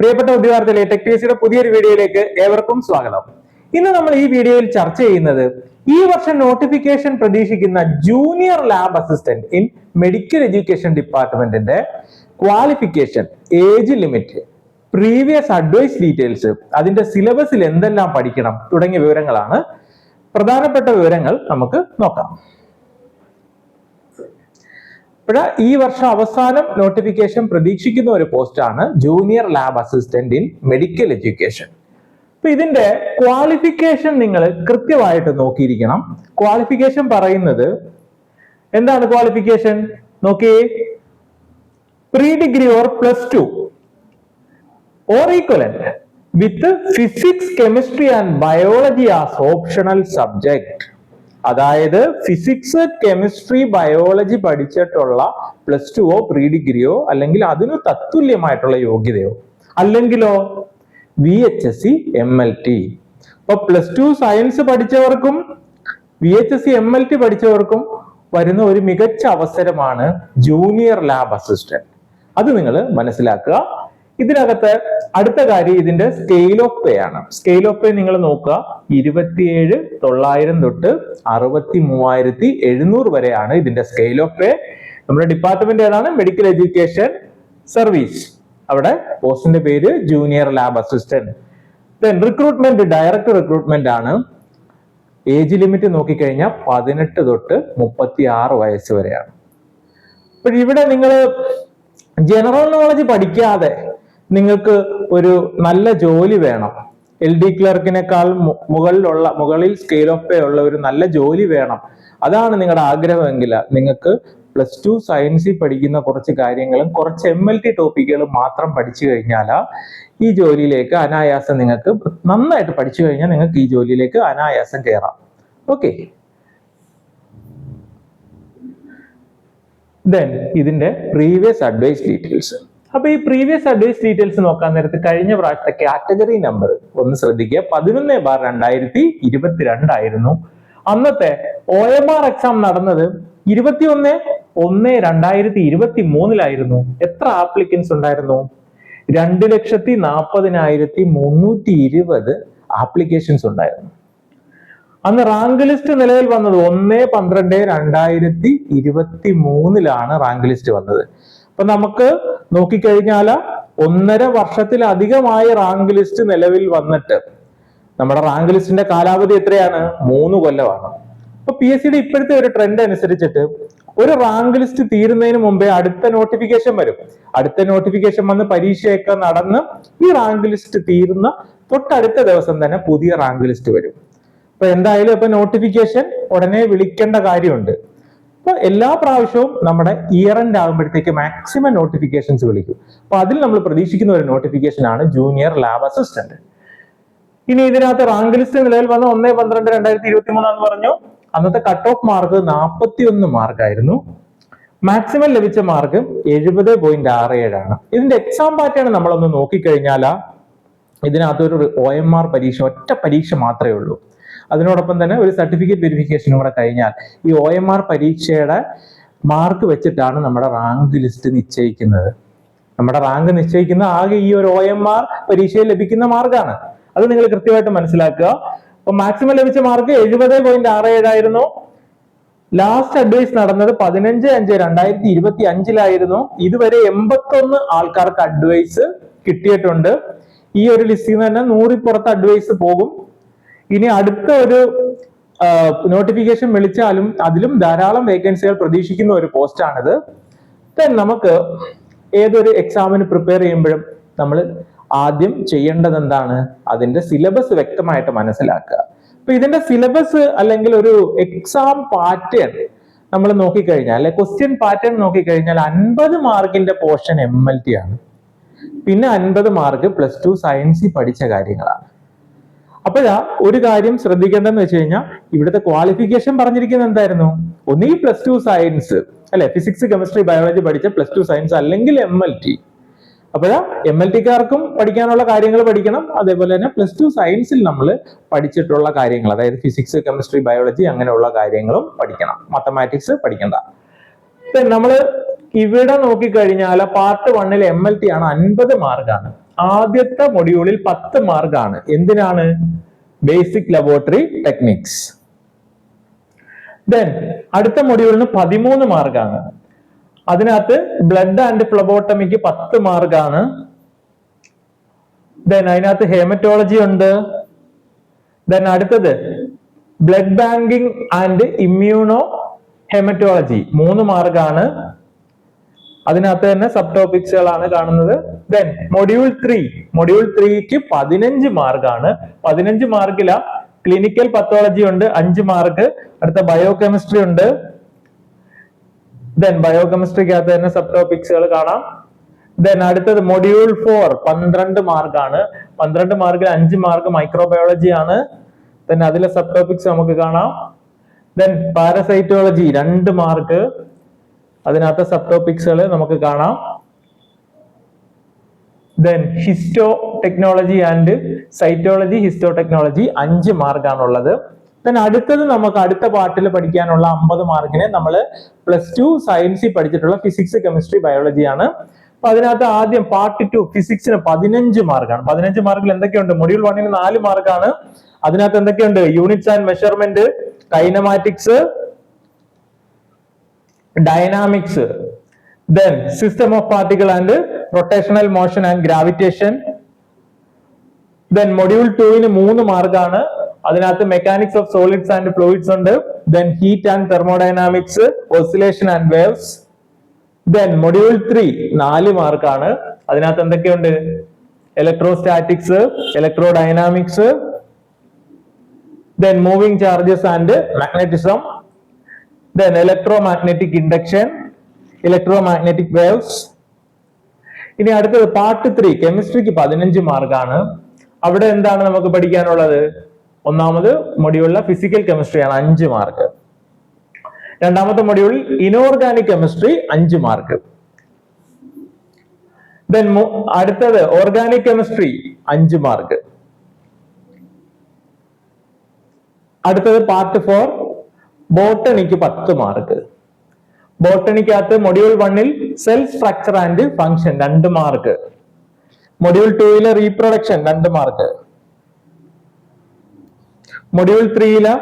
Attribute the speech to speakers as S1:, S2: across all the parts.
S1: പ്രിയപ്പെട്ട ഉദ്യോഗാർത്ഥികളെ ടെക് ടിസിയുടെ പുതിയൊരു വീഡിയോയിലേക്ക് ഏവർക്കും സ്വാഗതം. ഇന്ന് നമ്മൾ ഈ വീഡിയോയിൽ ചർച്ച ചെയ്യുന്നത് ഈ വർഷം നോട്ടിഫിക്കേഷൻ പ്രതീക്ഷിക്കുന്ന junior lab assistant in medical education ഡിപ്പാർട്ട്മെന്റിന്റെ qualification age limit previous advice details അതിന്റെ സിലബസിൽ എന്തെല്ലാം പഠിക്കണം തുടങ്ങിയ വിവരങ്ങളാണ്. പ്രധാനപ്പെട്ട വിവരങ്ങൾ നമുക്ക് നോക്കാം. ഇവിടെ ഈ വർഷം അവസാനം നോട്ടിഫിക്കേഷൻ പ്രതീക്ഷിക്കുന്ന ഒരു പോസ്റ്റാണ് junior lab assistant in medical education അപ്പൊ ഇതിന്റെ ക്വാളിഫിക്കേഷൻ നിങ്ങൾ കൃത്യമായിട്ട് നോക്കിയിരിക്കണം. ക്വാളിഫിക്കേഷൻ പറയുന്നത് എന്താണ് ക്വാളിഫിക്കേഷൻ നോക്കിയേ. Pre degree or plus two or equivalent with physics chemistry and biology as optional subject അതായത് ഫിസിക്സ് കെമിസ്ട്രി ബയോളജി പഠിച്ചിട്ടുള്ള പ്ലസ് ടുവോ പ്രീ ഡിഗ്രിയോ അല്ലെങ്കിൽ അതിന് തത്തുല്യമായിട്ടുള്ള യോഗ്യതയോ? അല്ലെങ്കിലോ? V H S C M L T ഇപ്പൊ plus two science പഠിച്ചവർക്കും V H S C M L T പഠിച്ചവർക്കും വരുന്ന ഒരു മികച്ച അവസരമാണ് ജൂനിയർ ലാബ് അസിസ്റ്റന്റ് അത് നിങ്ങൾ മനസ്സിലാക്കുക. ഇതിനകത്ത് അടുത്ത കാര്യം ഇതിന്റെ സ്കെയിൽ ഓഫ് പേ ആണ്. സ്കെയിൽ ഓഫ് പേ നിങ്ങൾ നോക്കുക ഇരുപത്തിയേഴ് തൊള്ളായിരം തൊട്ട് അറുപത്തി മൂവായിരത്തി എഴുന്നൂറ് വരെയാണ് ഇതിന്റെ സ്കെയിൽ ഓഫ് പേ നമ്മുടെ ഡിപ്പാർട്ട്മെന്റ് ഏതാണ്? മെഡിക്കൽ എഡ്യൂക്കേഷൻ സർവീസ് അവിടെ പോസ്റ്റിന്റെ പേര് junior lab assistant recruitment direct recruitment ആണ്. ഏജ് ലിമിറ്റ് നോക്കിക്കഴിഞ്ഞാൽ പതിനെട്ട് തൊട്ട് മുപ്പത്തി ആറ് വയസ്സ് വരെയാണ്. അപ്പൊ ഇവിടെ നിങ്ങൾ ജനറൽ നോളജ് പഠിക്കാതെ നിങ്ങൾക്ക് ഒരു നല്ല ജോലി വേണം. എൽ ഡി ക്ലർക്കിനേക്കാൾ മുകളിലുള്ള മുകളിൽ സ്കെയിൽ ഓഫ് പേ ഉള്ള ഒരു നല്ല ജോലി വേണം. അതാണ് നിങ്ങളുടെ ആഗ്രഹമെങ്കിൽ നിങ്ങൾക്ക് പ്ലസ് ടു സയൻസിൽ പഠിക്കുന്ന കുറച്ച് കാര്യങ്ങളും കുറച്ച് എം എൽ ടി ടോപ്പിക്കുകളും മാത്രം പഠിച്ചു കഴിഞ്ഞാൽ ഈ ജോലിയിലേക്ക് അനായാസം നിങ്ങൾക്ക് നന്നായിട്ട് പഠിച്ചു കഴിഞ്ഞാൽ നിങ്ങൾക്ക് ഈ ജോലിയിലേക്ക് അനായാസം കയറാം ഓക്കെ ദെൻ ഇതിന്റെ പ്രീവിയസ് അഡ്വൈസ് ഡീറ്റെയിൽസ് അപ്പൊ ഈ പ്രീവിയസ് അഡ്വൈസ് ഡീറ്റെയിൽസ് നോക്കാൻ നേരത്ത് കഴിഞ്ഞ പ്രാവശ്യത്തെ കാറ്റഗറി നമ്പർ ഒന്ന് ശ്രദ്ധിക്കുക. പതിനൊന്ന് ബാർ രണ്ടായിരത്തി ഇരുപത്തിരണ്ടായിരുന്നു അന്നത്തെ ഒ എം ആർ എക്സാം നടന്നത് ഇരുപത്തിയൊന്ന് ഒന്ന് രണ്ടായിരത്തി ഇരുപത്തി മൂന്നിലായിരുന്നു എത്ര ആപ്ലിക്കൻസ് ഉണ്ടായിരുന്നു? രണ്ട് ലക്ഷത്തി നാൽപ്പതിനായിരത്തി മുന്നൂറ്റി ഇരുപത് ആപ്ലിക്കേഷൻസ് ഉണ്ടായിരുന്നു. അന്ന് റാങ്ക് ലിസ്റ്റ് നിലവിൽ വന്നത് ഒന്ന് പന്ത്രണ്ട് രണ്ടായിരത്തി ഇരുപത്തി മൂന്നിലാണ് റാങ്ക് ലിസ്റ്റ് വന്നത്. അപ്പൊ നമുക്ക് നോക്കിക്കഴിഞ്ഞാൽ ഒന്നര വർഷത്തിലധികമായി റാങ്ക് ലിസ്റ്റ് നിലവിൽ വന്നിട്ട് നമ്മുടെ റാങ്ക് ലിസ്റ്റിന്റെ കാലാവധി എത്രയാണ്? മൂന്ന് കൊല്ലമാണ്. അപ്പൊ പി എസ് സിയുടെ ഇപ്പോഴത്തെ ഒരു ട്രെൻഡ് അനുസരിച്ചിട്ട് ഒരു റാങ്ക് ലിസ്റ്റ് തീരുന്നതിന് മുമ്പേ അടുത്ത നോട്ടിഫിക്കേഷൻ വരും. അടുത്ത നോട്ടിഫിക്കേഷൻ വന്ന് പരീക്ഷയൊക്കെ നടന്ന് ഈ റാങ്ക് ലിസ്റ്റ് തീരുന്ന തൊട്ടടുത്ത ദിവസം തന്നെ പുതിയ റാങ്ക് ലിസ്റ്റ് വരും. അപ്പൊ എന്തായാലും ഇപ്പൊ നോട്ടിഫിക്കേഷൻ ഉടനെ വിളിക്കേണ്ട കാര്യമുണ്ട്. അപ്പൊ എല്ലാ പ്രാവശ്യവും നമ്മുടെ ഇയർ എൻഡ് ആകുമ്പോഴത്തേക്ക് മാക്സിമം നോട്ടിഫിക്കേഷൻസ് വിളിക്കും. അപ്പൊ അതിൽ നമ്മൾ പ്രതീക്ഷിക്കുന്ന ഒരു നോട്ടിഫിക്കേഷൻ ആണ് ജൂനിയർ ലാബ് അസിസ്റ്റന്റ് ഇനി ഇതിനകത്ത് റാങ്ക് ലിസ്റ്റ് നിലയിൽ വന്ന ഒന്ന് പന്ത്രണ്ട് രണ്ടായിരത്തി ഇരുപത്തി മൂന്നാന്ന് പറഞ്ഞു. അന്നത്തെ കട്ട് ഓഫ് മാർക്ക് നാൽപ്പത്തി ഒന്ന് മാർക്കായിരുന്നു മാക്സിമം ലഭിച്ച മാർക്ക് എഴുപത് പോയിന്റ് ആറ് ഏഴാണ് ഇതിന്റെ എക്സാം പാറ്റേൺ നമ്മളൊന്ന് നോക്കിക്കഴിഞ്ഞാൽ ഇതിനകത്തൊരു ഒ എം ആർ പരീക്ഷ ഒറ്റ പരീക്ഷ മാത്രമേ ഉള്ളൂ. അതിനോടൊപ്പം തന്നെ ഒരു സർട്ടിഫിക്കറ്റ് വെരിഫിക്കേഷനും കൂടെ കഴിഞ്ഞാൽ ഈ ഒ എം ആർ പരീക്ഷയുടെ മാർക്ക് വെച്ചിട്ടാണ് നമ്മുടെ റാങ്ക് ലിസ്റ്റ് നിശ്ചയിക്കുന്നത്. നമ്മുടെ റാങ്ക് നിശ്ചയിക്കുന്ന ആകെ ഈ ഒരു ഒ എം ആർ പരീക്ഷയിൽ ലഭിക്കുന്ന മാർക്കാണ് അത് നിങ്ങൾ കൃത്യമായിട്ട് മനസ്സിലാക്കുക. അപ്പൊ മാക്സിമം ലഭിച്ച മാർക്ക് എഴുപത് പോയിന്റ് ആറ് ഏഴായിരുന്നു. ലാസ്റ്റ് അഡ്വൈസ് നടന്നത് പതിനഞ്ച് അഞ്ച് രണ്ടായിരത്തി ഇരുപത്തി അഞ്ചിലായിരുന്നു ഇതുവരെ എൺപത്തൊന്ന് ആൾക്കാർക്ക് അഡ്വൈസ് കിട്ടിയിട്ടുണ്ട്. ഈ ഒരു ലിസ്റ്റിൽ നിന്ന് തന്നെ നൂറിൽ പുറത്ത് അഡ്വൈസ് പോകും. ഇനി അടുത്ത ഒരു നോട്ടിഫിക്കേഷൻ വിളിച്ചാലും അതിലും ധാരാളം വേക്കൻസികൾ പ്രതീക്ഷിക്കുന്ന ഒരു പോസ്റ്റാണിത് ദെൻ നമുക്ക് ഏതൊരു എക്സാമിന് പ്രിപ്പയർ ചെയ്യുമ്പോഴും നമ്മൾ ആദ്യം ചെയ്യേണ്ടത് എന്താണ്? അതിന്റെ സിലബസ് വ്യക്തമായിട്ട് മനസ്സിലാക്കുക. അപ്പൊ ഇതിന്റെ സിലബസ് അല്ലെങ്കിൽ ഒരു എക്സാം പാറ്റേൺ നമ്മൾ നോക്കിക്കഴിഞ്ഞാൽ അല്ലെ ക്വസ്റ്റ്യൻ പാറ്റേൺ നോക്കിക്കഴിഞ്ഞാൽ അൻപത് മാർക്കിന്റെ പോർഷൻ എം എൽ ടി ആണ്. പിന്നെ അൻപത് മാർക്ക് പ്ലസ് ടു സയൻസിൽ പഠിച്ച കാര്യങ്ങളാണ്. അപ്പോഴാ ഒരു കാര്യം ശ്രദ്ധിക്കേണ്ടതെന്ന് വെച്ച് കഴിഞ്ഞാൽ ഇവിടുത്തെ ക്വാളിഫിക്കേഷൻ പറഞ്ഞിരിക്കുന്നത് എന്തായിരുന്നു? ഒന്നുകിൽ പ്ലസ് ടു സയൻസ് അല്ലെ? ഫിസിക്സ് കെമിസ്ട്രി ബയോളജി പഠിച്ച പ്ലസ് ടു സയൻസ് അല്ലെങ്കിൽ എം എൽ ടി അപ്പോഴാ എം എൽ ടിക്കാർക്കും പഠിക്കാനുള്ള കാര്യങ്ങൾ പഠിക്കണം. അതേപോലെ തന്നെ പ്ലസ് ടു സയൻസിൽ നമ്മൾ പഠിച്ചിട്ടുള്ള കാര്യങ്ങൾ അതായത് ഫിസിക്സ് കെമിസ്ട്രി ബയോളജി അങ്ങനെയുള്ള കാര്യങ്ങളും പഠിക്കണം. മാത്തമാറ്റിക്സ് പഠിക്കണ്ട. നമ്മൾ ഇവിടെ നോക്കിക്കഴിഞ്ഞാൽ പാർട്ട് വണ്ണിൽ എം എൽ ടി ആണ് അൻപത് മാർക്കാണ് ആദ്യത്തെ മൊഡ്യൂളിൽ പത്ത് മാർക്കാണ് എന്തിനാണ്? ബേസിക് ലബോറട്ടറി ടെക്നിക്സ് ദെൻ അടുത്ത മൊഡ്യൂളിന് പതിമൂന്ന് മാർക്കാണ് അതിനകത്ത് ബ്ലഡ് ആൻഡ് ഫ്ലബോട്ടമിക്ക് പത്ത് മാർക്കാണ് ദെൻ അതിനകത്ത് ഹേമറ്റോളജി ഉണ്ട്. ദെൻ അടുത്തത് blood banking and immuno haematology മൂന്ന് മാർക്കാണ് അതിനകത്ത് തന്നെ സബ് ടോപ്പിക്സുകളാണ് കാണുന്നത്. ദെൻ മൊഡ്യൂൾ ത്രീ മൊഡ്യൂൾ ത്രീക്ക് പതിനഞ്ച് മാർക്കാണ് പതിനഞ്ച് മാർക്കില ക്ലിനിക്കൽ പത്തോളജി ഉണ്ട് അഞ്ച് മാർക്ക് അടുത്ത ബയോ കെമിസ്ട്രി ഉണ്ട്. ദെൻ ബയോ കെമിസ്ട്രിക്കകത്ത് തന്നെ സബ് ടോപ്പിക്സുകൾ കാണാം. ദെൻ അടുത്തത് മൊഡ്യൂൾ ഫോർ പന്ത്രണ്ട് മാർക്കാണ് പന്ത്രണ്ട് മാർക്കിൽ അഞ്ച് മാർക്ക് മൈക്രോബയോളജി ആണ്. ദെൻ അതിലെ സബ് ടോപ്പിക്സ് നമുക്ക് കാണാം. ദെൻ പാരസൈറ്റോളജി രണ്ട് മാർക്ക് അതിനകത്ത് സബ് ടോപ്പിക്സുകൾ നമുക്ക് കാണാം. Then histotechnology and cytology histotechnology അഞ്ച് മാർക്കാണുള്ളത് ദെൻ അടുത്തത് നമുക്ക് അടുത്ത പാർട്ടിൽ പഠിക്കാനുള്ള അമ്പത് മാർക്കിന് നമ്മൾ പ്ലസ് ടു സയൻസിൽ പഠിച്ചിട്ടുള്ള ഫിസിക്സ് കെമിസ്ട്രി ബയോളജി ആണ്. അപ്പൊ അതിനകത്ത് ആദ്യം പാർട്ട് ടു ഫിസിക്സിന് പതിനഞ്ച് മാർക്കാണ് പതിനഞ്ച് മാർക്കിൽ എന്തൊക്കെയുണ്ട്? മൊഡ്യൂൾ വണ്ണിന് നാല് മാർക്കാണ് അതിനകത്ത് എന്തൊക്കെയുണ്ട്? Units and measurement kinematics dynamics then system of particle and rotational motion and gravitation then module ടുവിന് മൂന്ന് മാർക്കാണ് അതിനകത്ത് mechanics of solids and fluids ഉണ്ട്. Then heat and thermodynamics oscillation and waves then module three നാല് മാർക്കാണ് അതിനകത്ത് എന്തൊക്കെയുണ്ട്? Electrostatics electrodynamics then moving charges and magnetism then electromagnetic electromagnetic waves ഇനി അടുത്തത് പാർട്ട് ത്രീ കെമിസ്ട്രിക്ക് പതിനഞ്ച് മാർക്കാണ് അവിടെ എന്താണ് നമുക്ക് പഠിക്കാനുള്ളത്? ഒന്നാമത് മൊഡ്യൂളിലെ ഫിസിക്കൽ കെമിസ്ട്രിയാണ് അഞ്ച് മാർക്ക് രണ്ടാമത്തെ മൊഡ്യൂളിൽ ഇനോർഗാനിക് കെമിസ്ട്രി അഞ്ച് മാർക്ക് ദെൻ അടുത്തത് ഓർഗാനിക് കെമിസ്ട്രി അഞ്ച് മാർക്ക് അടുത്തത് പാർട്ട് ഫോർ ബോട്ടണിക്ക് പത്ത് മാർക്ക്. ബോട്ടണിക്കകത്ത് മൊഡ്യൂൾ വണ്ണിൽ സെൽ സ്ട്രക്ചർ ആൻഡ് ഫങ്ഷൻ രണ്ട് മാർക്ക്. മൊഡ്യൂൾ ടൂയിലെ റീപ്രൊഡക്ഷൻ രണ്ട് മാർക്ക്. മൊഡ്യൂൾ ത്രീയിലെ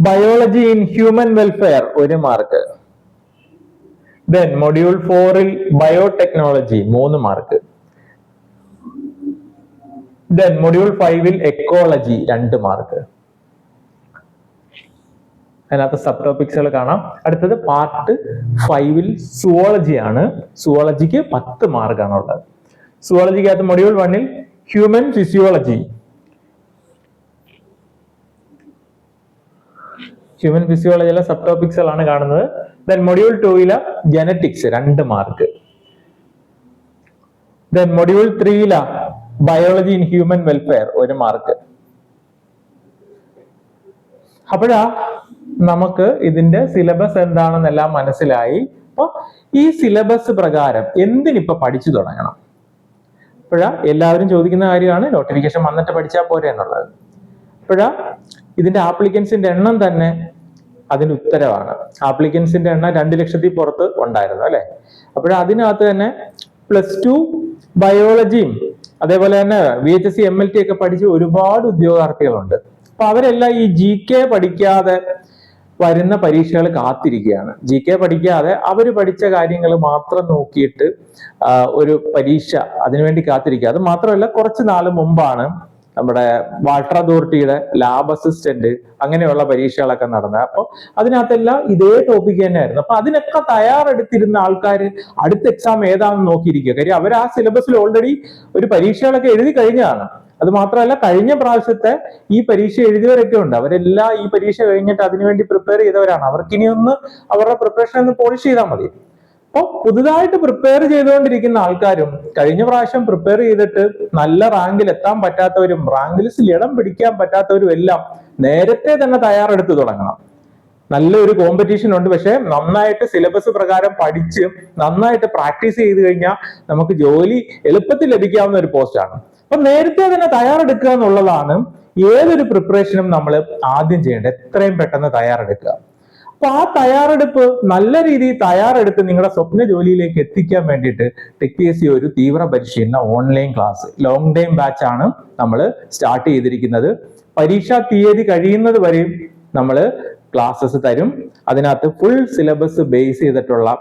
S1: ബയോളജി ഇൻ ഹ്യൂമൻ വെൽഫെയർ ഒരു മാർക്ക്. ദെൻ മൊഡ്യൂൾ ഫോറിൽ ബയോടെക്നോളജി മൂന്ന് മാർക്ക്. ദെൻ മൊഡ്യൂൾ ഫൈവിൽ എക്കോളജി രണ്ട് മാർക്ക്. അതിനകത്ത് സബ് ടോപ്പിക്സുകൾ കാണാം. അടുത്തത് പാർട്ട് ഫൈവിൽ സുവോളജി ആണ്. സുവോളജിക്ക് പത്ത് മാർക്കാണ് ഉള്ളത് സുവോളജിക്കകത്ത് മൊഡ്യൂൾ വണ്ണിൽ ഹ്യൂമൻ ഫിസിയോളജി ഹ്യൂമൻ ഫിസിയോളജിയിലെ സബ് ടോപ്പിക്സുകളാണ് കാണുന്നത്. ദെൻ മൊഡ്യൂൾ ടൂയിലെ ജനറ്റിക്സ് രണ്ട് മാർക്ക് ദെൻ മൊഡ്യൂൾ ത്രീയിലെ ബയോളജി ഇൻ ഹ്യൂമൻ വെൽഫെയർ ഒരു മാർക്ക് അപ്പോഴാ നമുക്ക് ഇതിന്റെ സിലബസ് എന്താണെന്നെല്ലാം മനസ്സിലായി. അപ്പൊ ഈ സിലബസ് പ്രകാരം എന്തിനിപ്പോ പഠിച്ചു തുടങ്ങണം? ഇപ്പോഴാ എല്ലാവരും ചോദിക്കുന്ന കാര്യമാണ്. നോട്ടിഫിക്കേഷൻ വന്നിട്ട് പഠിച്ചാൽ പോരെ എന്നുള്ളത്. ഇപ്പോഴാ ഇതിന്റെ ആപ്ലിക്കൻസിന്റെ എണ്ണം തന്നെ അതിന് ഉത്തരവാണ്. ആപ്ലിക്കൻസിന്റെ എണ്ണം രണ്ട് ലക്ഷത്തി പുറത്ത് ഉണ്ടായിരുന്നു അല്ലെ? അപ്പോഴ അതിനകത്ത് തന്നെ പ്ലസ് ടു ബയോളജിയും അതേപോലെ തന്നെ V H S C M L T ഒക്കെ പഠിച്ച ഒരുപാട് ഉദ്യോഗാർത്ഥികളുണ്ട്. അപ്പൊ അവരെല്ലാം ഈ ജി കെ പഠിക്കാതെ വരുന്ന പരീക്ഷകൾ കാത്തിരിക്കുകയാണ്. ജി കെ പഠിക്കാതെ അവർ പഠിച്ച കാര്യങ്ങൾ മാത്രം നോക്കിയിട്ട് ഒരു പരീക്ഷ അതിനുവേണ്ടി കാത്തിരിക്കുക. അത് മാത്രമല്ല കുറച്ച് നാൾ മുമ്പാണ് നമ്മുടെ വാട്ടർ അതോറിറ്റിയുടെ ലാബ് അസിസ്റ്റന്റ് അങ്ങനെയുള്ള പരീക്ഷകളൊക്കെ നടന്നത്. അപ്പോൾ അതിനകത്തെല്ലാം ഇതേ ടോപ്പിക് തന്നെയായിരുന്നു. അപ്പൊ അതിനൊക്കെ തയ്യാറെടുത്തിരുന്ന ആൾക്കാർ അടുത്ത എക്സാം ഏതാണെന്ന് നോക്കിയിരിക്കുക. കാര്യം അവർ ആ സിലബസിൽ ഓൾറെഡി ഒരു പരീക്ഷകളൊക്കെ എഴുതി കഴിഞ്ഞതാണ്. അത് മാത്രമല്ല കഴിഞ്ഞ പ്രാവശ്യത്തെ ഈ പരീക്ഷ എഴുതിയവരൊക്കെ ഉണ്ട്. അവരെല്ലാം ഈ പരീക്ഷ കഴിഞ്ഞിട്ട് അതിനുവേണ്ടി പ്രിപ്പയർ ചെയ്തവരാണ്. അവർക്കിനി ഒന്ന് അവരുടെ പ്രിപ്പറേഷൻ ഒന്ന് പോളിഷ് ചെയ്താൽ മതി. അപ്പോൾ പുതുതായിട്ട് പ്രിപ്പയർ ചെയ്തുകൊണ്ടിരിക്കുന്ന ആൾക്കാരും കഴിഞ്ഞ പ്രാവശ്യം പ്രിപ്പയർ ചെയ്തിട്ട് നല്ല റാങ്കിൽ എത്താൻ പറ്റാത്തവരും റാങ്ക് ലിസ്റ്റിൽ ഇടം പിടിക്കാൻ പറ്റാത്തവരും എല്ലാം നേരത്തെ തന്നെ തയ്യാറെടുത്ത് തുടങ്ങണം. നല്ലൊരു കോമ്പറ്റീഷൻ ഉണ്ട്. പക്ഷെ നന്നായിട്ട് സിലബസ് പ്രകാരം പഠിച്ച് നന്നായിട്ട് പ്രാക്ടീസ് ചെയ്ത് കഴിഞ്ഞാൽ നമുക്ക് ജോലി എളുപ്പത്തിൽ ലഭിക്കാവുന്ന ഒരു പോസ്റ്റാണ് അപ്പൊ നേരത്തെ തന്നെ തയ്യാറെടുക്കുക എന്നുള്ളതാണ് ഏതൊരു പ്രിപ്പറേഷനും നമ്മൾ ആദ്യം ചെയ്യേണ്ടത്. എത്രയും പെട്ടെന്ന് തയ്യാറെടുക്കുക. അപ്പൊ ആ തയ്യാറെടുപ്പ് നല്ല രീതിയിൽ തയ്യാറെടുത്ത് നിങ്ങളുടെ സ്വപ്ന ജോലിയിലേക്ക് എത്തിക്കാൻ വേണ്ടിയിട്ട് ടെക് പി എസ് സി ഒരു തീവ്ര പരിശീലന online class. Long time batch ആണ് നമ്മൾ സ്റ്റാർട്ട് ചെയ്തിരിക്കുന്നത്. പരീക്ഷാ തീയതി കഴിയുന്നത് വരെയും നമ്മൾ ക്ലാസ്സസ് തരും. അതിനകത്ത് ഫുൾ സിലബസ് ബേസ് ചെയ്തിട്ടുള്ള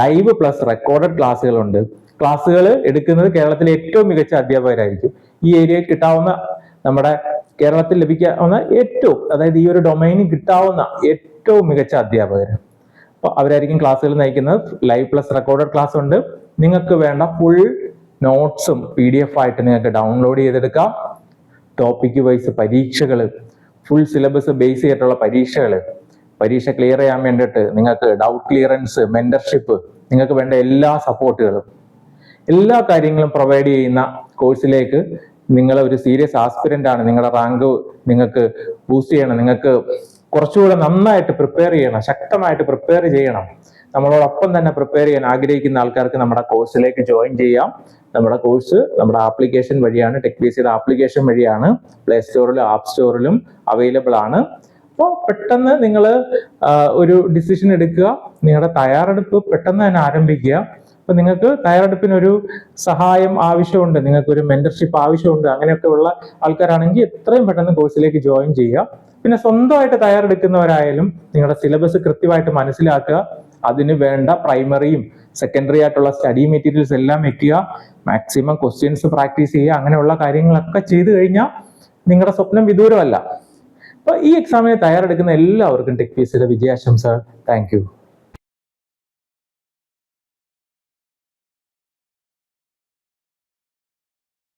S1: ലൈവ് പ്ലസ് റെക്കോർഡഡ് ക്ലാസ്സുകളുണ്ട് ക്ലാസ്സുകൾ എടുക്കുന്നത് കേരളത്തിലെ ഏറ്റവും മികച്ച അധ്യാപകരായിരിക്കും. ഈ ഏരിയയിൽ കിട്ടാവുന്ന നമ്മുടെ കേരളത്തിൽ ലഭിക്കാവുന്ന ഏറ്റവും അതായത് ഈ ഒരു ഡൊമൈനിൽ കിട്ടാവുന്ന ഏറ്റവും മികച്ച അധ്യാപകർ അപ്പോൾ അവരായിരിക്കും ക്ലാസ്സുകൾ നയിക്കുന്നത്. ലൈവ് പ്ലസ് റെക്കോർഡഡ് ക്ലാസ് ഉണ്ട്. നിങ്ങൾക്ക് വേണ്ട ഫുൾ നോട്ട്സും പി ഡി എഫ് ആയിട്ട് നിങ്ങൾക്ക് ഡൗൺലോഡ് ചെയ്തെടുക്കാം. ടോപ്പിക് വൈസ് പരീക്ഷകൾ ഫുൾ സിലബസ് ബേസ് ചെയ്തിട്ടുള്ള പരീക്ഷകൾ പരീക്ഷ ക്ലിയർ ചെയ്യാൻ വേണ്ടിയിട്ട് നിങ്ങൾക്ക് ഡൗട്ട് ക്ലിയറൻസ് മെന്റർഷിപ്പ് നിങ്ങൾക്ക് വേണ്ട എല്ലാ സപ്പോർട്ടുകളും എല്ലാ കാര്യങ്ങളും പ്രൊവൈഡ് ചെയ്യുന്ന കോഴ്സിലേക്ക് നിങ്ങൾ ഒരു സീരിയസ് ആസ്പിരന്റ് ആണ്. നിങ്ങളുടെ റാങ്ക് നിങ്ങൾക്ക് ബൂസ്റ്റ് ചെയ്യണം. നിങ്ങൾക്ക് കുറച്ചുകൂടെ നന്നായിട്ട് പ്രിപ്പയർ ചെയ്യണം. ശക്തമായിട്ട് പ്രിപ്പയർ ചെയ്യണം. നമ്മളോടൊപ്പം തന്നെ പ്രിപ്പയർ ചെയ്യാൻ ആഗ്രഹിക്കുന്ന ആൾക്കാർക്ക് നമ്മുടെ കോഴ്സിലേക്ക് ജോയിൻ ചെയ്യാം. നമ്മുടെ കോഴ്സ് നമ്മുടെ ആപ്ലിക്കേഷൻ വഴിയാണ്. ടെക് ബി സിയുടെ ആപ്ലിക്കേഷൻ വഴിയാണ്. പ്ലേ സ്റ്റോറിലും ആപ്പ് സ്റ്റോറിലും അവൈലബിൾ ആണ്. അപ്പോൾ പെട്ടെന്ന് നിങ്ങൾ ഒരു ഡിസിഷൻ എടുക്കുക. നിങ്ങളുടെ തയ്യാറെടുപ്പ് പെട്ടെന്ന് തന്നെ ആരംഭിക്കുക. അപ്പൊ നിങ്ങൾക്ക് തയ്യാറെടുപ്പിനൊരു സഹായം ആവശ്യമുണ്ട് നിങ്ങൾക്ക് ഒരു മെന്റർഷിപ്പ് ആവശ്യമുണ്ട് അങ്ങനെയൊക്കെ ഉള്ള ആൾക്കാരാണെങ്കിൽ എത്രയും പെട്ടെന്ന് കോഴ്സിലേക്ക് ജോയിൻ ചെയ്യുക. പിന്നെ സ്വന്തമായിട്ട് തയ്യാറെടുക്കുന്നവരായാലും നിങ്ങളുടെ സിലബസ് കൃത്യമായിട്ട് മനസ്സിലാക്കുക. അതിന് വേണ്ട പ്രൈമറിയും സെക്കൻഡറി ആയിട്ടുള്ള സ്റ്റഡി മെറ്റീരിയൽസ് എല്ലാം വെക്കുക. മാക്സിമം ക്വസ്റ്റ്യൻസ് പ്രാക്ടീസ് ചെയ്യുക. അങ്ങനെയുള്ള കാര്യങ്ങളൊക്കെ ചെയ്തു കഴിഞ്ഞാൽ നിങ്ങളുടെ സ്വപ്നം വിദൂരമല്ല. അപ്പൊ ഈ എക്സാമിനെ തയ്യാറെടുക്കുന്ന എല്ലാവർക്കും ടെക് പി സിയുടെ വിജയാശംസകൾ. താങ്ക്